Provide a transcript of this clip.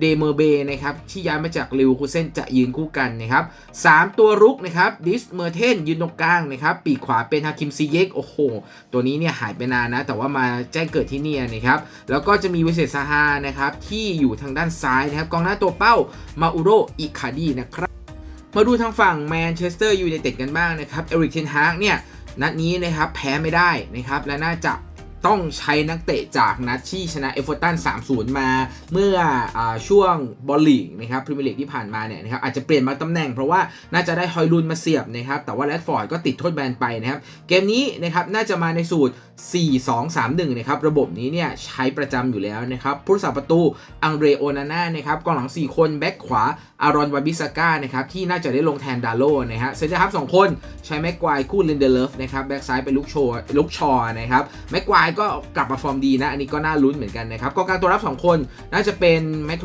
เดเมอร์เบนะครับที่ย้ายมาจากลิวคูเซนจะยืนคู่กันนะครับสามตัวรุกนะครับดิสเมอร์เทนยืนตรงกลางนะครับปีกขวาเป็นฮาคิมซีเยกโอ้โห ตัวนี้เนี่ยหายไปนานนะ แต่ว่ามาแจ้งเกิดที่นี่นะครับแล้วก็จะมีเวเซซาฮานะครับที่อยู่ทางด้านซ้ายนะครับกองหน้าตัวเป้ามาอุโรอิคาดีนะครับมาดูทางฝั่งแมนเชสเตอร์ยูไนเต็ดกันบ้างนะครับเอริกเทนฮากเนี่ยนัดนี้นะครับแพ้ไม่ได้นะครับและน่าจะ ต้องใช้นักเตะจากนัดที่ชนะเอฟเวอร์ตัน 3-0 มาเมื่ออช่วงบอลลีกนะครับพรีเมียร์ลีกที่ผ่านมาเนี่ยนะครับอาจจะเปลี่ยนมาตำแหน่งเพราะว่าน่าจะได้ฮอยลุนมาเสียบนะครับแต่ว่าแรดฟอร์ดก็ติดโทษแบนไปนะครับเกมนี้นะครับน่าจะมาในสูตร 4-2-3-1 นะครับระบบนี้เนี่ยใช้ประจำอยู่แล้วนะครับผู้รักษาประตูอังเดรโอนาน่านะครับกองหลัง 4 คนแบ็คขวาอารอนวาบิสก้านะครับที่น่าจะได้ลงแทนดาโลนะฮะเซนเตอร์ฮับสองคนใช้แม็กควายคู่ลินเดเลฟนะครับแบ็คซ้ายเป็นลูกโชลูกชอนะครับแม็กควายก็กลับมาฟอร์มดีนะ อันนี้ก็น่าลุ้นเหมือนกันนะครับกองกลางตัวรับ 2 คนน่าจะเป็นแมท